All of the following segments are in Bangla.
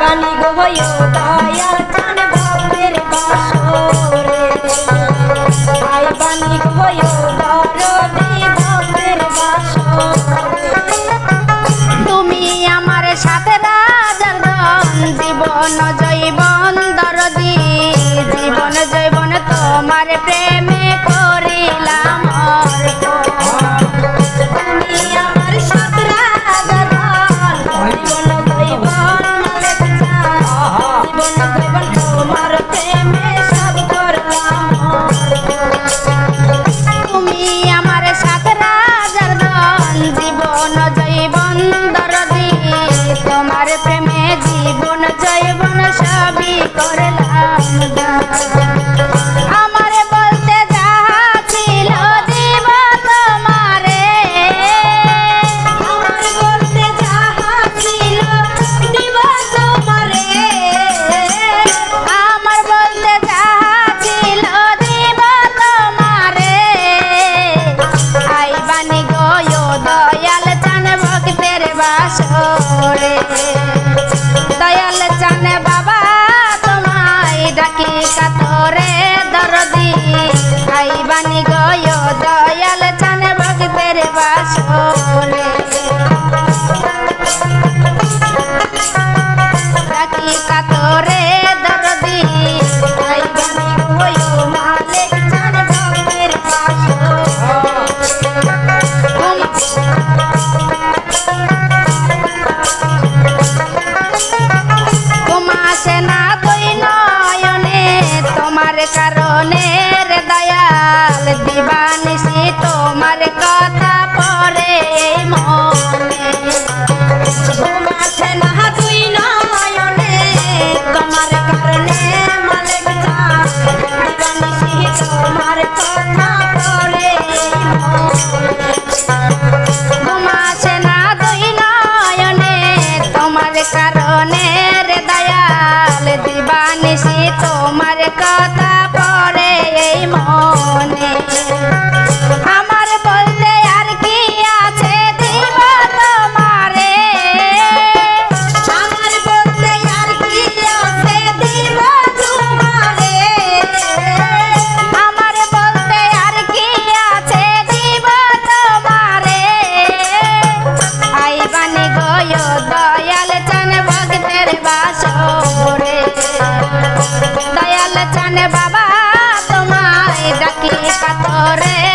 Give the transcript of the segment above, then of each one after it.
বাণী গো হয় দয়া so তোমার কারণে রে দয়াল দিবানিসি তোমার কথা পড়ে মনে। তোমার না দুই নয়নে, তোমার কারণে মালিক দিবানিসি তোমার কথা পড়ে তোমার না দুই নয়নে, তোমার কারণে ডাকি কাতরে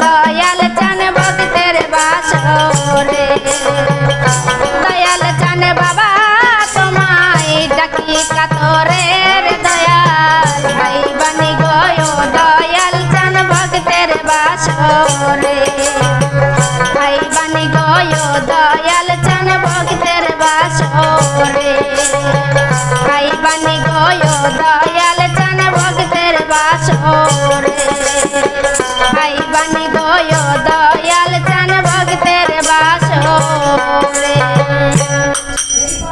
দয়াল চান ভক্তের বাস রে দয়াল চান বাবা, তোমায় ডাকি কাতরে দয়াল। ভাই বানি গয় দয়াল চান ভক্তের বাস রে ভাই বানি গয় দয়াল চান ভক্তের বাস রে ভাই বানি গয় দয়াল